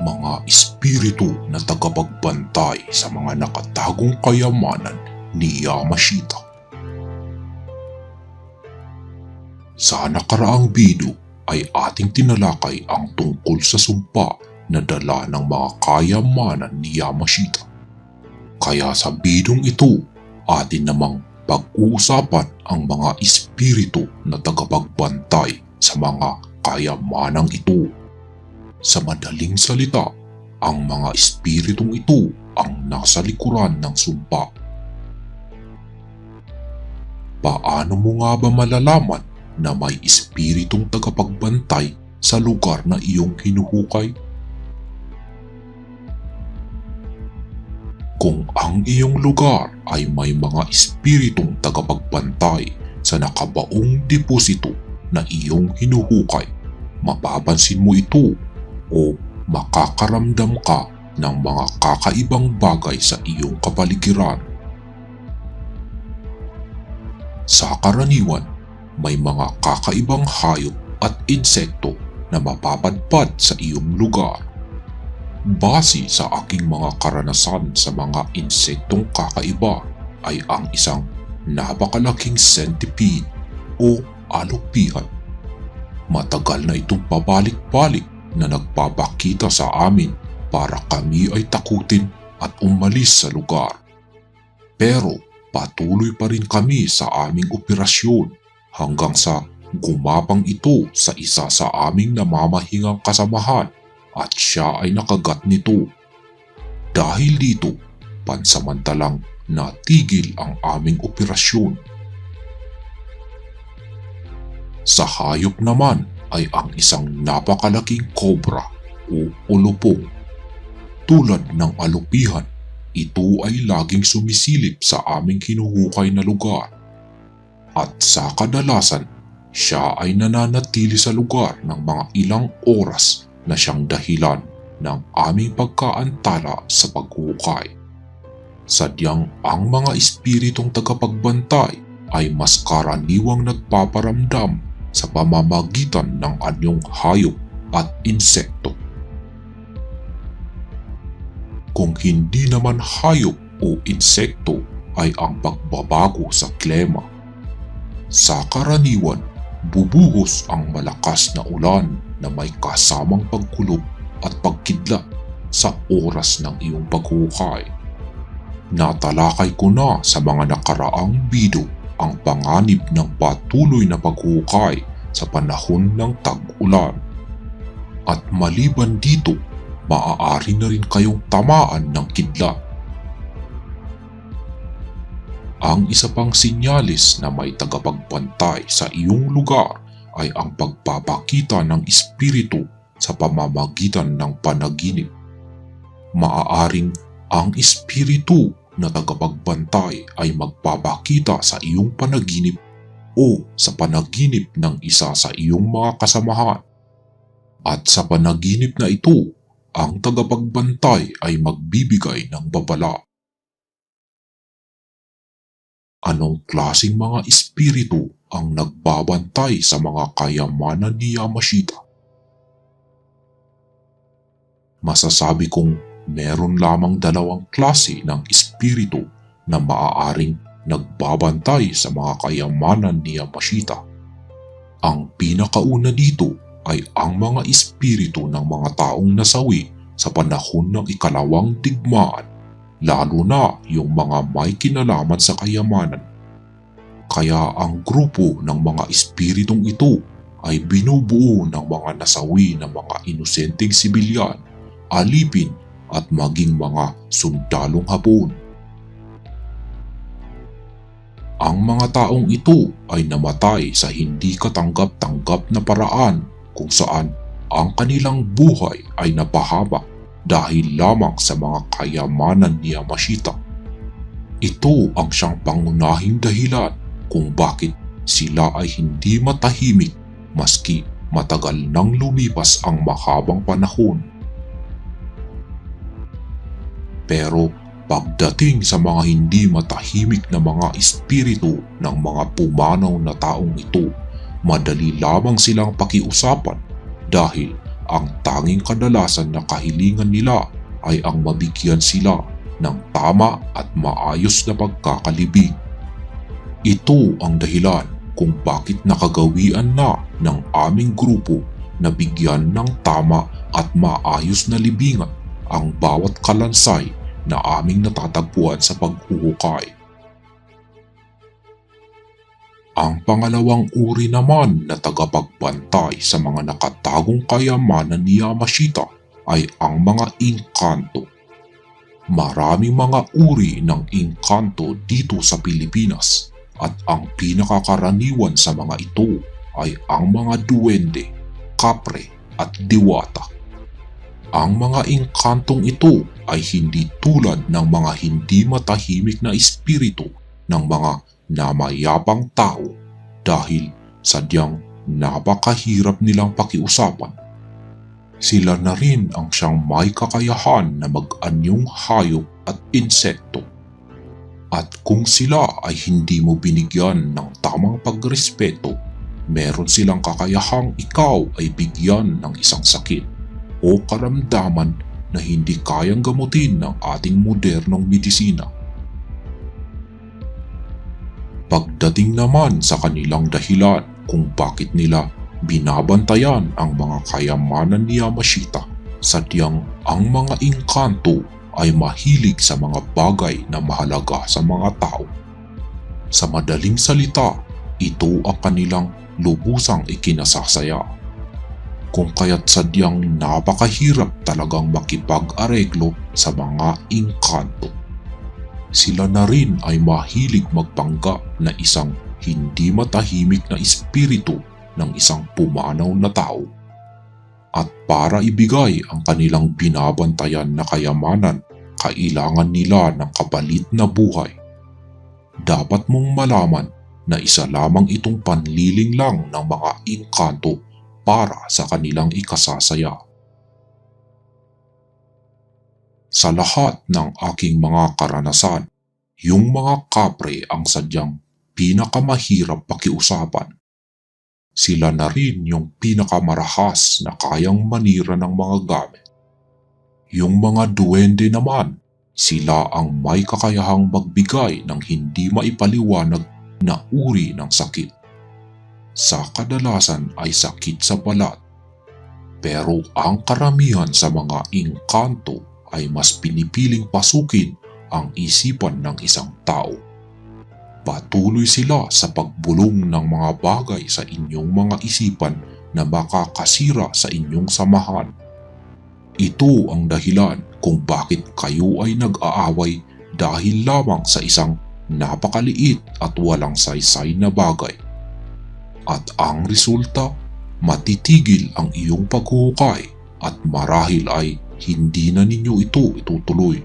mga espiritu na tagapagbantay sa mga nakatagong kayamanan ni Yamashita. Sa nakaraang bido ay ating tinalakay ang tungkol sa sumpa na dala ng mga kayamanan ni Yamashita. Kaya sa bidong ito, atin namang pag-uusapan ang mga espiritu na tagapagbantay sa mga kayamanang ito. Sa madaling salita, ang mga espiritong ito ang nasa likuran ng sumpa. Paano mo nga ba malalaman na may espiritong tagapagbantay sa lugar na iyong hinuhukay? Kung ang iyong lugar ay may mga espiritong tagapagbantay sa nakabaong deposito na iyong hinuhukay, mapapansin mo ito o makakaramdam ka ng mga kakaibang bagay sa iyong kapaligiran. Sa karaniwan, may mga kakaibang hayop at insekto na mapapadpad sa iyong lugar. Base sa aking mga karanasan sa mga insektong kakaiba ay ang isang napakalaking centipede o alupihan. Matagal na itong pabalik-balik na nagpapakita sa amin para kami ay takutin at umalis sa lugar. Pero patuloy pa rin kami sa aming operasyon hanggang sa gumapang ito sa isa sa aming namamahingang kasamahan at siya ay nakagat nito. Dahil dito, pansamantalang natigil ang aming operasyon. Sa hayop naman ay ang isang napakalaking kobra o ulupong. Tulad ng alupihan, ito ay laging sumisilip sa aming hinuhukay na lugar. At sa kadalasan, siya ay nananatili sa lugar ng mga ilang oras na siyang dahilan ng aming pagkaantala sa paghukay. Sadyang ang mga espiritong tagapagbantay ay mas karaniwang nagpaparamdam sa pamamagitan ng anyong hayop at insekto. Kung hindi naman hayop o insekto ay ang pagbabago sa klima. Sa karaniwan, bubuhos ang malakas na ulan na may kasamang pagkulog at pagkidlat sa oras ng iyong paghukay. Natalakay ko na sa mga nakaraang bido ang panganib ng patuloy na paghukay sa panahon ng tag-ulan. At maliban dito, maaari na rin kayong tamaan ng kidlat. Ang isa pang sinyalis na may tagapagbantay sa iyong lugar ay ang pagpapakita ng espiritu sa pamamagitan ng panaginip. Maaaring ang espiritu na tagapagbantay ay magpapakita sa iyong panaginip o sa panaginip ng isa sa iyong mga kasamahan. At sa panaginip na ito, ang tagapagbantay ay magbibigay ng babala. Anong klasing mga espiritu ang nagbabantay sa mga kayamanan ni Yamashita? Masasabi kong meron lamang dalawang klase ng espiritu na maaaring nagbabantay sa mga kayamanan ni Yamashita. Ang pinakauna dito ay ang mga espiritu ng mga taong nasawi sa panahon ng ikalawang digmaan lalo na yung mga may kinalaman sa kayamanan. Kaya ang grupo ng mga espiritong ito ay binubuo ng mga nasawi na mga inosenteng sibilyan, alipin at maging mga sundalong hapon. Ang mga taong ito ay namatay sa hindi katanggap-tanggap na paraan kung saan ang kanilang buhay ay napahamak dahil lamang sa mga kayamanan ni Yamashita. Ito ang siyang pangunahing dahilan kung bakit sila ay hindi matahimik maski matagal nang lumipas ang mahabang panahon. Pero pagdating sa mga hindi matahimik na mga espiritu ng mga pumanaw na taong ito, madali lamang silang pakiusapan dahil ang tanging kadalasan na kahilingan nila ay ang mabigyan sila ng tama at maayos na pagkakalibing. Ito ang dahilan kung bakit nakagawian na ng aming grupo na bigyan ng tama at maayos na libingan ang bawat kalansay na aming natatagpuan sa paghuhukay. Ang pangalawang uri naman na tagapagbantay sa mga nakatagong kayamanan ni Yamashita ay ang mga inkanto. Maraming mga uri ng inkanto dito sa Pilipinas at ang pinakakaraniwan sa mga ito ay ang mga duwende, kapre at diwata. Ang mga inkantong ito ay hindi tulad ng mga hindi matahimik na espiritu ng mga namayapang tao dahil sadyang napakahirap nilang pakiusapan. Sila na rin ang siyang may kakayahan na mag-anyong hayop at insekto. At kung sila ay hindi mo binigyan ng tamang pagrespeto, meron silang kakayahang ikaw ay bigyan ng isang sakit o karamdaman na hindi kayang gamutin ng ating modernong medisina. Pagdating naman sa kanilang dahilan kung bakit nila binabantayan ang mga kayamanan ni Yamashita, sadyang ang mga inkanto ay mahilig sa mga bagay na mahalaga sa mga tao. Sa madaling salita, ito ang kanilang lubusang ikinasasaya. Kung kaya't sadyang napakahirap talagang makipag-areglo sa mga inkanto sila na rin ay mahilig magpanggap na isang hindi matahimik na espiritu ng isang pumanaw na tao. At para ibigay ang kanilang binabantayan na kayamanan, kailangan nila ng kapalit na buhay. Dapat mong malaman na isa lamang itong panliling lang ng mga inkanto para sa kanilang ikasasaya. Sa lahat ng aking mga karanasan, yung mga kapre ang sadyang pinakamahirap pakiusapan. Sila na rin yung pinakamarahas na kayang manira ng mga gamit. Yung mga duwende naman, sila ang may kakayahang magbigay ng hindi maipaliwanag na uri ng sakit. Sa kadalasan ay sakit sa balat. Pero ang karamihan sa mga inkanto ay mas pinipiling pasukin ang isipan ng isang tao. Patuloy sila sa pagbulong ng mga bagay sa inyong mga isipan na makakasira sa inyong samahan. Ito ang dahilan kung bakit kayo ay nag-aaway dahil lamang sa isang napakaliit at walang saysay na bagay. At ang resulta, matitigil ang iyong paghuhukay at marahil ay hindi na ninyo ito itutuloy.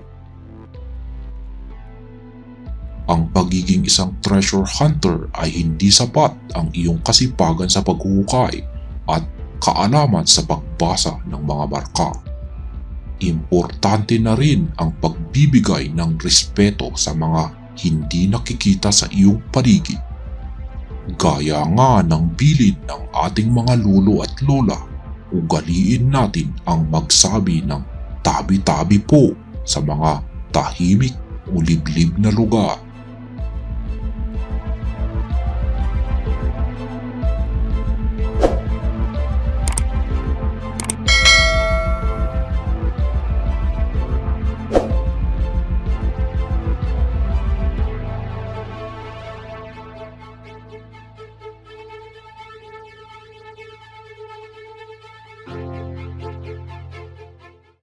Ang pagiging isang treasure hunter ay hindi sapat ang iyong kasipagan sa paghuhukay at kaalaman sa pagbasa ng mga marka. Importante na rin ang pagbibigay ng respeto sa mga hindi nakikita sa iyong paligid. Gaya nga ng bilin ng ating mga lolo at lola ugaliin natin ang magsabi ng tabi-tabi po sa mga tahimik o liblib na lugar.